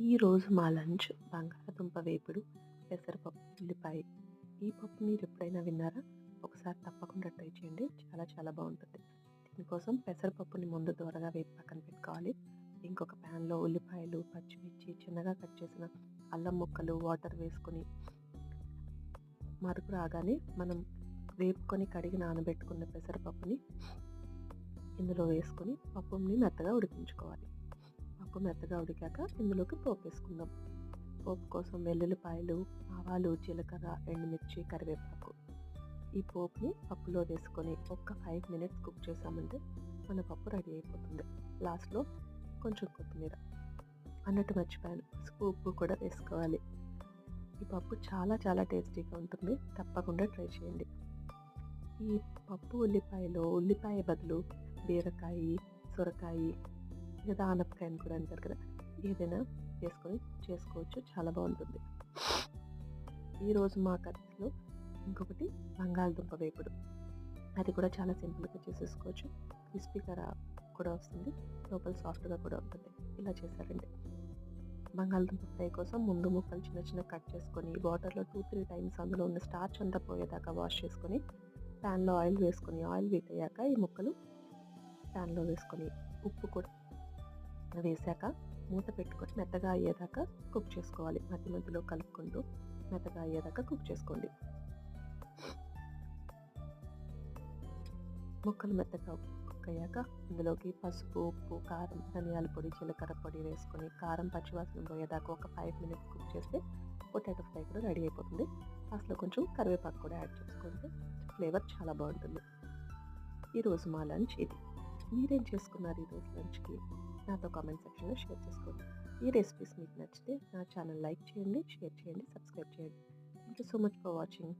ఈరోజు మా లంచ్ బంగాళదుంప వేపుడు పెసరపప్పు ఉల్లిపాయ. ఈ పప్పు మీరు ఎప్పుడైనా విన్నారా? ఒకసారి తప్పకుండా ట్రై చేయండి. చాలా చాలా బాగుంటుంది. దీనికోసం పెసరపప్పుని ముందు దూరగా వేపు పక్కన పెట్టుకోవాలి. ఇంకొక ప్యాన్లో ఉల్లిపాయలు పచ్చిమిర్చి చిన్నగా కట్ చేసిన అల్లం ముక్కలు వాటర్ వేసుకొని మరుపు రాగానే మనం వేపుకొని కడిగి నానబెట్టుకున్న పెసరపప్పుని ఇందులో వేసుకొని పప్పుని మెత్తగా ఉడికించుకోవాలి. పప్పు మెత్తగా ఉడికాక ఇందులోకి పోపు వేసుకుందాం. పోపు కోసం వెల్లుల్లిపాయలు ఆవాలు జీలకర్ర ఎండుమిర్చి కరివేపాకు. ఈ పోపుని పప్పులో వేసుకొని ఒక్క ఫైవ్ మినిట్స్ కుక్ చేసామంటే మన పప్పు రెడీ అయిపోతుంది. లాస్ట్లో కొంచెం కొత్తిమీర. అన్నట్టు మర్చిపోయాను. పసుపు ఉప్పు కూడా వేసుకోవాలి. ఈ పప్పు చాలా చాలా టేస్టీగా ఉంటుంది. తప్పకుండా ట్రై చేయండి. ఈ పప్పు ఉల్లిపాయలో ఉల్లిపాయ బదులు బీరకాయ సొరకాయ లేదా ఆనపకాయని కూడా అంటారు కదా ఏదైనా వేసుకొని చేసుకోవచ్చు చాలా బాగుంటుంది. ఈరోజు మా కర్రీలో ఇంకొకటి బంగాళదుంప వేపుడు. అది కూడా చాలా సింపుల్గా చేసేసుకోవచ్చు. క్రిస్పీగా కూడా వస్తుంది లోపల సాఫ్ట్గా కూడా ఉంటుంది. ఇలా చేశారండి బంగాళదుంప ఫ్రై కోసం ముందు ముక్కలు చిన్న చిన్న కట్ చేసుకొని వాటర్లో టూ త్రీ టైమ్స్ అందులో ఉన్న స్టార్చ్ అంతా పోయేదాకా వాష్ చేసుకొని ప్యాన్లో ఆయిల్ వేసుకొని ఆయిల్ వీట్ అయ్యాక ఈ ముక్కలు ప్యాన్లో వేసుకొని ఉప్పు కూడా వేసాక మూత పెట్టుకొని మెత్తగా అయ్యేదాకా కుక్ చేసుకోవాలి. మధ్య మధ్యలో కలుపుకుంటూ మెత్తగా అయ్యేదాకా కుక్ చేసుకోండి. ముక్కలు మెత్తగా కుక్ అయ్యాక ఇందులోకి పసుపు ఉప్పు కారం ధనియాల పొడి జీలకర్ర పొడి వేసుకొని కారం పచ్చివాసన పోయేదాకా ఒక ఫైవ్ మినిట్స్ కుక్ చేస్తే పొటాటో ఫ్రై కూడా రెడీ అయిపోతుంది. అసలు కొంచెం కరివేపాకు కూడా యాడ్ చేసుకుంటే ఫ్లేవర్ చాలా బాగుంటుంది. ఈరోజు మా లంచ్ ఇది. మీరేం చేసుకున్నారు ఈరోజు లంచ్కి? నాతో కామెంట్ సెక్షన్లో షేర్ చేసుకోండి. ఈ రెసిపీస్ మీకు నచ్చితే నా ఛానల్ లైక్ చేయండి షేర్ చేయండి సబ్స్క్రైబ్ చేయండి. Thank you so much for watching.